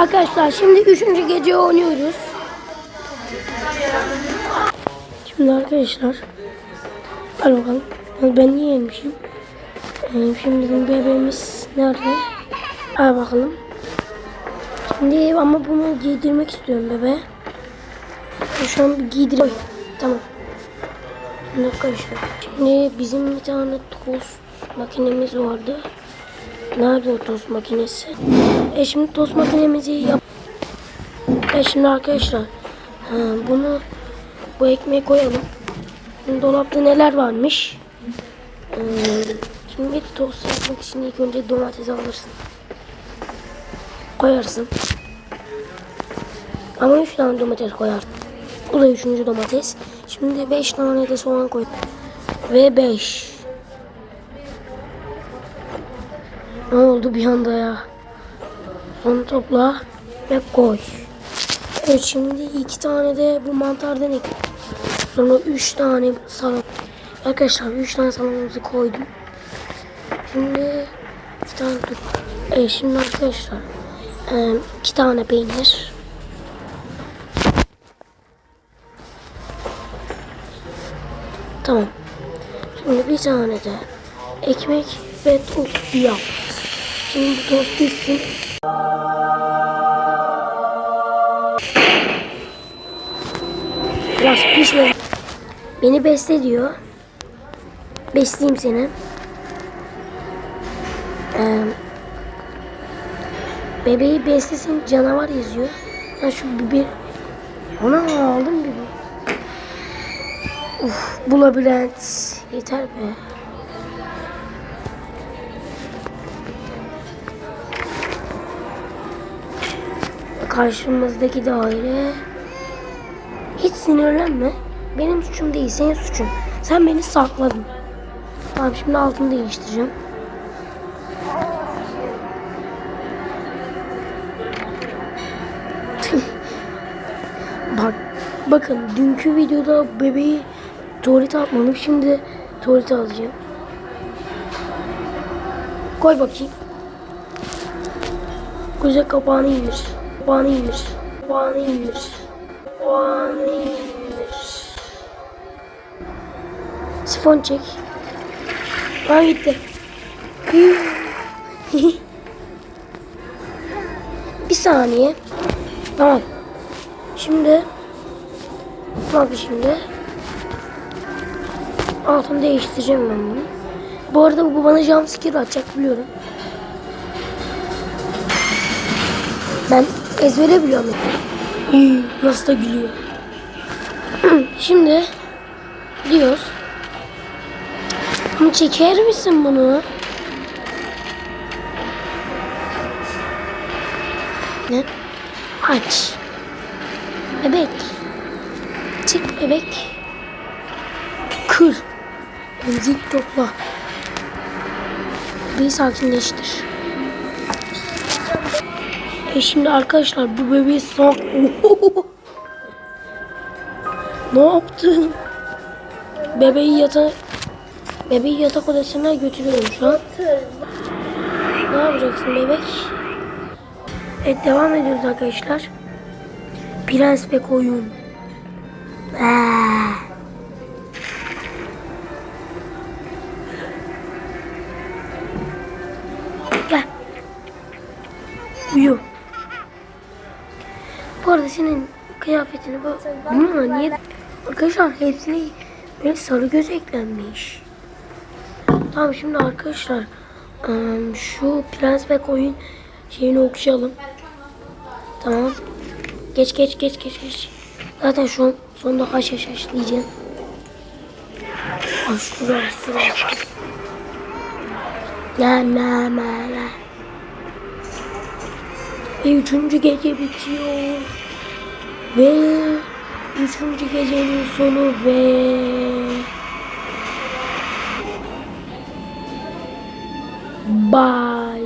Arkadaşlar şimdi üçüncü gece oynuyoruz. Şimdi arkadaşlar. Hadi bakalım. Ben niye yemişim? Ee, şimdi bizim bebeğimiz nerede? Hadi bakalım. Şimdi ama bunu giydirmek istiyorum bebeğe. Şu an bir giydir. Oy, tamam. Şimdi arkadaşlar. Şimdi bizim bir tane tost makinemiz vardı. Nerede o tost makinesi? E şimdi tost makinemizi yap. E şimdi arkadaşlar. Ha, bunu bu ekmeğe koyalım. Şimdi dolapta neler varmış? Ee, şimdi bir tost yapmak için ilk önce domates alırsın. Koyarsın. Ama 3 tane domates koyarsın. Bu da üçüncü domates. Şimdi 5 tane de soğan koy. Ve 5. Ne oldu bir anda ya? Onu topla ve koy. Evet şimdi iki tane de bu mantardan ek. Sonra üç tane salam. Arkadaşlar üç tane salamımızı koydum. Şimdi iki tane dur. Evet şimdi arkadaşlar e, iki tane peynir. Tamam. Şimdi bir tane de ekmek ve tost yap. Şimdi bu tost. Biraz pişmedi. Beni besle diyor. Besleyeyim seni. Ee, bebeği beslesin canavar yazıyor. Ya şu biber. Ona aldım biber. Uf bu labirent. Yeter be. Karşımızdaki daire. Hiç sinirlenme. Benim suçum değil, senin suçun. Sen beni sakladın. Tamam şimdi altını değiştireceğim. Bak, bakın dünkü videoda bebeği tuvalete atmadım. Şimdi tuvalete alacağım. Koy bakayım. Güzel kapağını indir. Kapağını indir. Kapağını indir. Kapağını indir. Sifon çek. Ben gitti. Bir saniye. Tamam. Şimdi bak şimdi altını değiştireceğim ben bunu. Bu arada bu bana jumpscare atacak biliyorum. Ben ezbere biliyorum. Hii, Nasıl da gülüyor. Şimdi diyoruz. Bunu çeker misin bunu? Ne? Aç. Bebek. Çık bebek. Kır. Benzin topla. Bebeği sakinleştir. E şimdi arkadaşlar bu bebeği sak... ne yaptın? Bebeği yata... Bebeği yatak odasına götürüyorum şu an. Ne yapacaksın bebek? Evet devam ediyoruz arkadaşlar. Prens ve koyun. Aa. Bu arada senin kıyafetini bu bununla niye arkadaşlar hepsine böyle sarı göz eklenmiş. Tamam şimdi arkadaşlar şu prens ve koyun şeyini okuyalım. Tamam. Geç geç geç geç geç. Zaten şu an sonunda haş haş haş diyeceğim. Aşkura aşkura aşkura. La la la la. Ve üçüncü gece bitiyor. Ve üçüncü gecenin sonu ve Bye.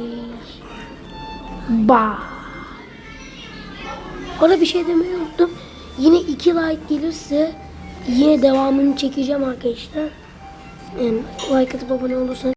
Bye. Ona bir şey demeyi unuttum. Yine iki like gelirse yine devamını çekeceğim arkadaşlar. Yani like atıp abone olursanız